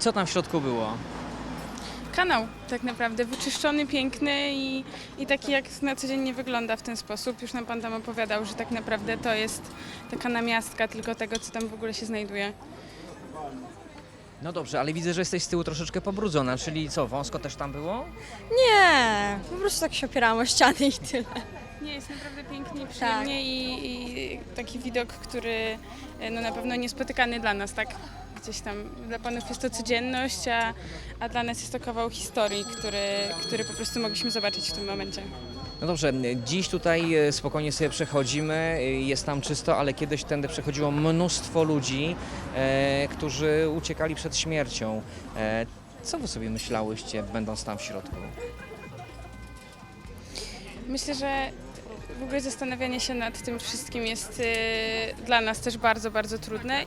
Co tam w środku było? Kanał tak naprawdę wyczyszczony, piękny i, i taki jak na co dzień nie wygląda w ten sposób. Już nam pan tam opowiadał, że tak naprawdę to jest taka namiastka tylko tego, co tam w ogóle się znajduje. No dobrze, ale widzę, że jesteś z tyłu troszeczkę pobrudzona, czyli co, wąsko też tam było? Nie, po prostu tak się opierałam o ściany i tyle. Nie, jest naprawdę pięknie, przyjemnie i, i taki widok, który e, no na pewno niespotykany dla nas, tak? Gdzieś tam dla panów jest to codzienność, a, a dla nas jest to kawał historii, który, który po prostu mogliśmy zobaczyć w tym momencie. No dobrze, dziś tutaj e, spokojnie sobie przechodzimy, e, jest tam czysto, ale kiedyś tędy przechodziło mnóstwo ludzi, e, którzy uciekali przed śmiercią. E, co wy sobie myślałyście, będąc tam w środku? Myślę, że w ogóle zastanawianie się nad tym wszystkim jest y, dla nas też bardzo, bardzo trudne.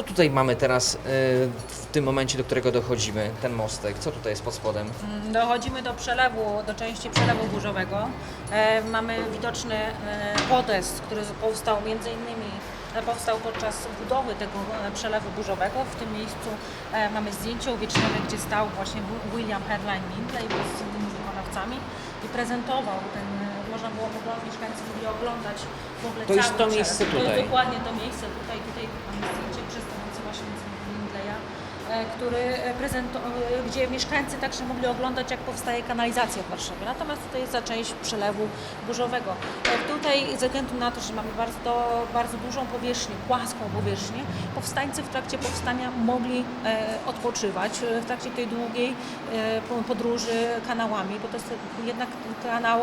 Co tutaj mamy teraz e, w tym momencie, do którego dochodzimy, ten mostek? Co tutaj jest pod spodem? Dochodzimy do przelewu, do części przelewu burzowego. E, mamy widoczny e, podest, który powstał między innymi e, powstał podczas budowy tego e, przelewu burzowego. W tym miejscu mamy zdjęcie uwiecznione, gdzie stał właśnie Wi- William Headline Mindley wraz z innymi wykonawcami i prezentował ten, można było mieszkańcy mogli oglądać w ogóle To jest cały to przelew. miejsce To tutaj. jest dokładnie to miejsce tutaj, tutaj mamy zdjęcie przedstawiające właśnie Mindleya e, który e, prezento- e, gdzie mieszkańcy także mogli oglądać, jak powstaje kanalizacja w Warszawie. Natomiast tutaj jest za część przelewu burzowego. E, Tutaj ze względu na to, że mamy bardzo, bardzo dużą powierzchnię, płaską powierzchnię, powstańcy w trakcie powstania mogli e, odpoczywać e, w trakcie tej długiej e, po- podróży kanałami, bo to jest jednak kanał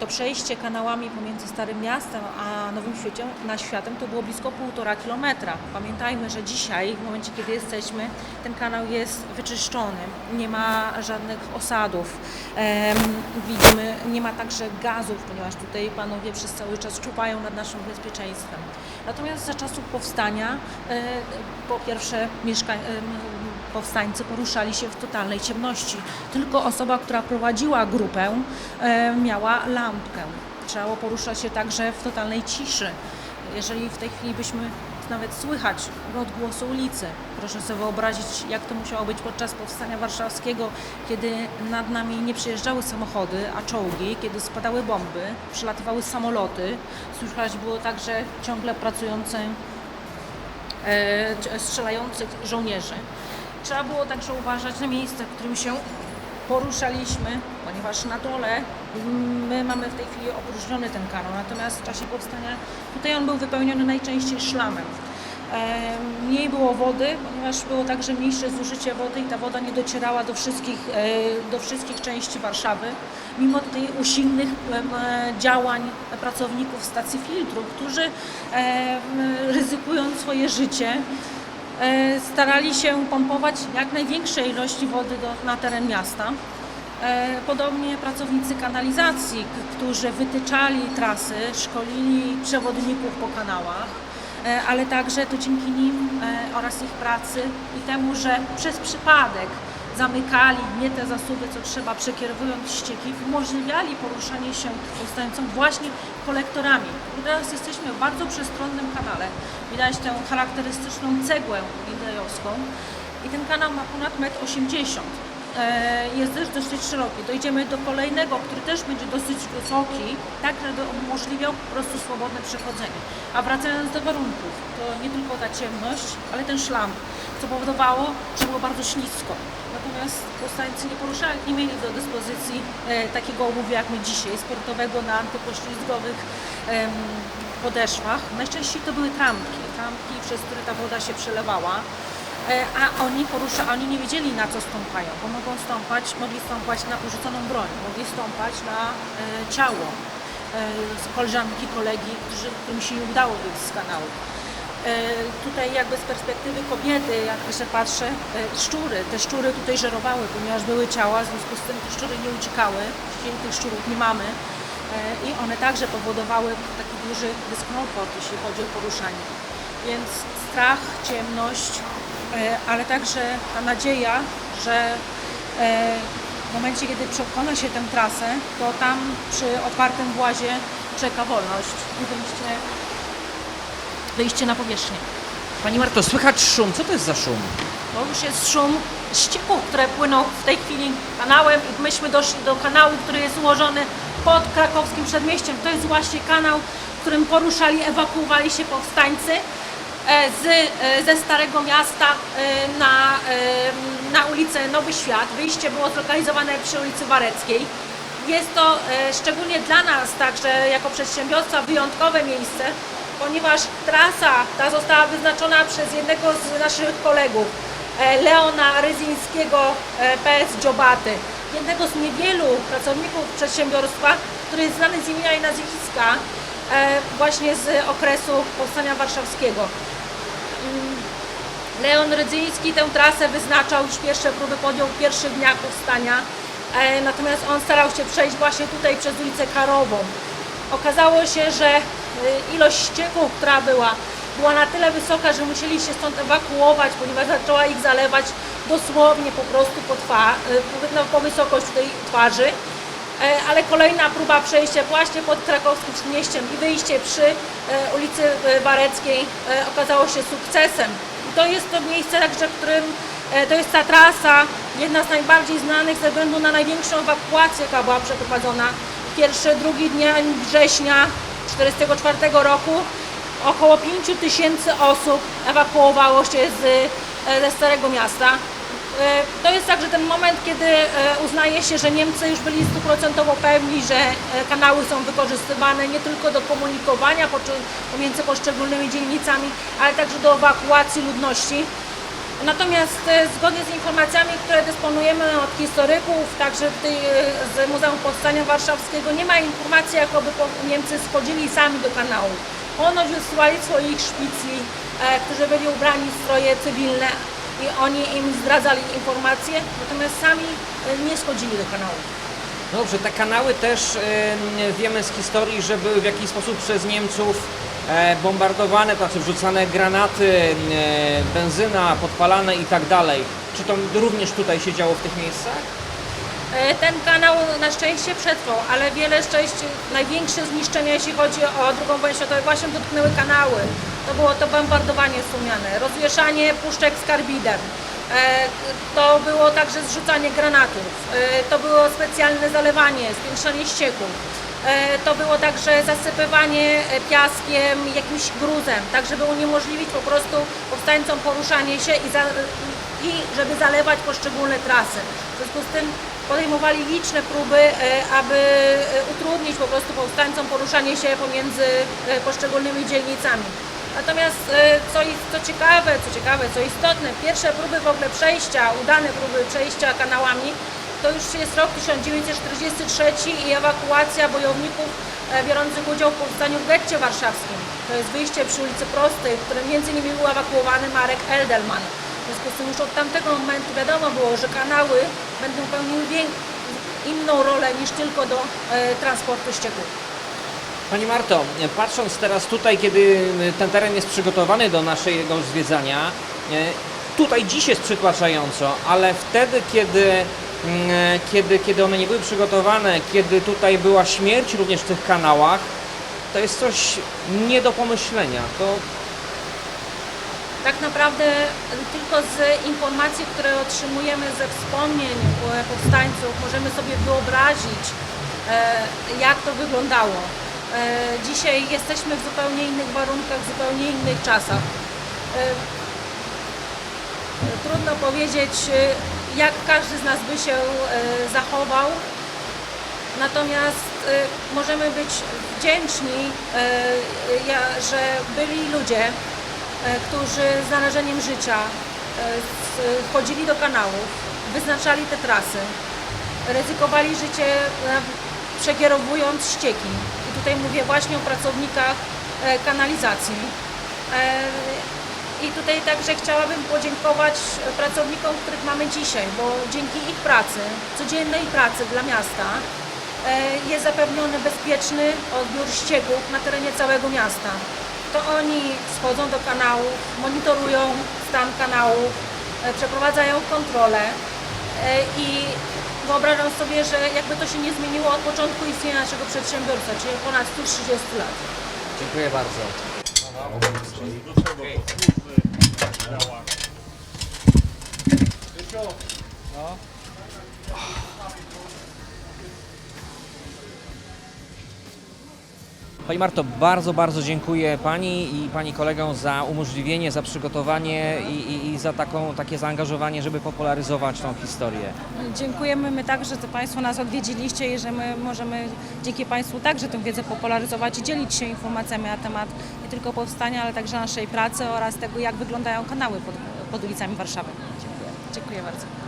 to przejście kanałami pomiędzy Starym Miastem a Nowym Świecie, na światem to było blisko półtora kilometra. Pamiętajmy, że dzisiaj, w momencie kiedy jesteśmy, ten kanał jest wyczyszczony, nie ma żadnych osadów. Em, widzimy, nie ma także gazów, ponieważ tutaj panowie przez cały czas czuwają nad naszym bezpieczeństwem. Natomiast za czasów powstania, e, po pierwsze mieszka- em, powstańcy poruszali się w totalnej ciemności. Tylko osoba, która prowadziła grupę, e, miała lampkę. Trzeba było poruszać się także w totalnej ciszy. Jeżeli w tej chwili byśmy nawet słychać odgłosy ulicy, proszę sobie wyobrazić, jak to musiało być podczas powstania warszawskiego, kiedy nad nami nie przejeżdżały samochody, a czołgi, kiedy spadały bomby, przelatywały samoloty, słychać było także ciągle pracujące e, strzelających żołnierzy. Trzeba było także uważać na miejsce, w którym się poruszaliśmy, ponieważ na dole my mamy w tej chwili opróżniony ten kanał, natomiast w czasie powstania tutaj on był wypełniony najczęściej szlamem. E, Mniej było wody, ponieważ było także mniejsze zużycie wody i ta woda nie docierała do wszystkich, e, do wszystkich części Warszawy. Mimo tutaj usilnych e, działań pracowników stacji filtru, którzy ryzykując swoje życie, starali się pompować jak największe ilości wody do, na teren miasta. E, Podobnie pracownicy kanalizacji, którzy wytyczali trasy, szkolili przewodników po kanałach, e, ale także to dzięki nim e, oraz ich pracy i temu, że przez przypadek zamykali nie te zasoby, co trzeba, przekierowując ścieki, umożliwiali poruszanie się powstającym właśnie kolektorami. I teraz jesteśmy w bardzo przestronnym kanale. Widać tę charakterystyczną cegłę widejowską i ten kanał ma ponad 1,80 m. E, Jest też dosyć szeroki. Dojdziemy do kolejnego, który też będzie dosyć wysoki, tak żeby umożliwiał po prostu swobodne przechodzenie. A wracając do warunków, to nie tylko ta ciemność, ale ten szlam, co powodowało, że było bardzo ślisko. Natomiast powstańcy nie poruszali, nie mieli do dyspozycji e, takiego obuwia jak my dzisiaj, sportowego na antypoślizgowych podeszwach. Najczęściej to były trampki, trampki, przez które ta woda się przelewała. E, A oni porusza, oni nie wiedzieli na co stąpają, bo mogą stąpać, mogli stąpać na porzuconą broń, mogli stąpać na e, ciało e, koleżanki, kolegi, którym się nie udało wyjść z kanału. Tutaj jakby z perspektywy kobiety, jak jeszcze patrzę, szczury, te szczury tutaj żerowały, ponieważ były ciała, w związku z tym te szczury nie uciekały, dzisiaj tych szczurów nie mamy i one także powodowały taki duży dyskomfort, jeśli chodzi o poruszanie. Więc strach, ciemność, ale także ta nadzieja, że e, w momencie, kiedy przekona się tę trasę, to tam przy otwartym włazie czeka wolność i wyjście, wyjście na powierzchnię. Pani Marto, słychać szum. Co to jest za szum? To już jest szum ścieków, które płyną w tej chwili kanałem i myśmy doszli do kanału, który jest ułożony pod krakowskim przedmieściem. To jest właśnie kanał, którym poruszali, ewakuowali się powstańcy e, z, e, ze Starego Miasta e, na, e, na ulicę Nowy Świat. Wyjście było zlokalizowane przy ulicy Wareckiej. Jest to e, szczególnie dla nas, także jako przedsiębiorca, wyjątkowe miejsce, ponieważ trasa ta została wyznaczona przez jednego z naszych kolegów, e, Leona Ryzińskiego, e, PS Dziobaty. Jednego z niewielu pracowników przedsiębiorstwa, który jest znany z imienia i nazwiska e, właśnie z okresu Powstania Warszawskiego. Leon Rydzyński tę trasę wyznaczał, już pierwsze próby podjął w pierwszych dniach powstania, e, natomiast on starał się przejść właśnie tutaj przez ulicę Karową. Okazało się, że e, ilość ścieków, która była, była na tyle wysoka, że musieli się stąd ewakuować, ponieważ zaczęła ich zalewać dosłownie po prostu po, twa, e, no, po wysokość tej twarzy. Ale kolejna próba przejścia właśnie pod krakowskim przedmieściem i wyjście przy ulicy Wareckiej okazało się sukcesem. To jest to miejsce także, w którym e, to jest ta trasa, jedna z najbardziej znanych ze względu na największą ewakuację, jaka była przeprowadzona. Pierwszy, drugi dzień września 1944 roku około 5 tysięcy osób ewakuowało się z, e, ze Starego Miasta. E, To jest także ten moment, kiedy e, uznaje się, że Niemcy już byli stuprocentowo pewni, że e, kanały są wykorzystywane nie tylko do komunikowania pomiędzy poszczególnymi dzielnicami, ale także do ewakuacji ludności. Natomiast zgodnie z informacjami, które dysponujemy od historyków, także z Muzeum Powstania Warszawskiego, nie ma informacji, jakoby Niemcy schodzili sami do kanału. Ponoć wysyłali swoich szpicli, którzy byli ubrani w stroje cywilne i oni im zdradzali informacje, natomiast sami e, nie schodzili do kanału. Dobrze, te kanały też em, wiemy z historii, że były w jakiś sposób przez Niemców e, bombardowane, to znaczy wrzucane granaty, e, benzyna podpalane i tak dalej. Czy to również tutaj się działo w tych miejscach? Ten kanał na szczęście przetrwał, ale wiele szczęście, największe zniszczenia, jeśli chodzi o II wojnę światową, właśnie dotknęły kanały. To było to bombardowanie wspomniane, rozwieszanie puszczek z karbidem. E, To było także zrzucanie granatów, E, to było specjalne zalewanie, zwiększanie ścieków. E, To było także zasypywanie piaskiem, jakimś gruzem, tak żeby uniemożliwić po prostu powstańcom poruszanie się i, za, i żeby zalewać poszczególne trasy. W związku z tym podejmowali liczne próby, aby utrudnić po prostu powstańcom poruszanie się pomiędzy poszczególnymi dzielnicami. Natomiast e, co, co ciekawe, co ciekawe, co istotne, pierwsze próby w ogóle przejścia, udane próby przejścia kanałami, to już jest rok 1943 i ewakuacja bojowników e, biorących udział w powstaniu w getcie warszawskim. To jest wyjście przy ulicy Prostej, w którym między innymi był ewakuowany Marek Eldelman. W związku z tym już od tamtego momentu wiadomo było, że kanały będą pełniły inną rolę niż tylko do e, transportu ścieków. Pani Marto, patrząc teraz tutaj, kiedy ten teren jest przygotowany do naszego zwiedzania, e, tutaj dziś jest przytłaczająco, ale wtedy, kiedy, mm, kiedy, kiedy one nie były przygotowane, kiedy tutaj była śmierć również w tych kanałach, to jest coś nie do pomyślenia. To Tak naprawdę tylko z informacji, które otrzymujemy ze wspomnień e, powstańców, możemy sobie wyobrazić, e, jak to wyglądało. E, Dzisiaj jesteśmy w zupełnie innych warunkach, w zupełnie innych czasach. E, Trudno powiedzieć, e, jak każdy z nas by się zachował, Natomiast możemy być wdzięczni, że byli ludzie, którzy z narażeniem życia wchodzili do kanałów, wyznaczali te trasy, ryzykowali życie przekierowując ścieki. Tutaj mówię właśnie o pracownikach y, kanalizacji. I tutaj także chciałabym podziękować pracownikom, których mamy dzisiaj, bo dzięki ich pracy, codziennej pracy dla miasta, e, jest zapewniony bezpieczny odbiór ścieków na terenie całego miasta. To oni schodzą do kanałów, monitorują stan kanałów, e, przeprowadzają kontrolę e, i wyobrażam sobie, że jakby to się nie zmieniło od początku istnienia naszego przedsiębiorstwa, czyli ponad 130 lat. Dziękuję bardzo. Pani Marto, bardzo, bardzo dziękuję Pani i Pani kolegom za umożliwienie, za przygotowanie i, i, i za taką, takie zaangażowanie, żeby popularyzować tą historię. Dziękujemy my także, że Państwo nas odwiedziliście i że my możemy dzięki Państwu także tę wiedzę popularyzować i dzielić się informacjami na temat nie tylko powstania, ale także naszej pracy oraz tego, jak wyglądają kanały pod, pod ulicami Warszawy. Dziękuję. Dziękuję bardzo.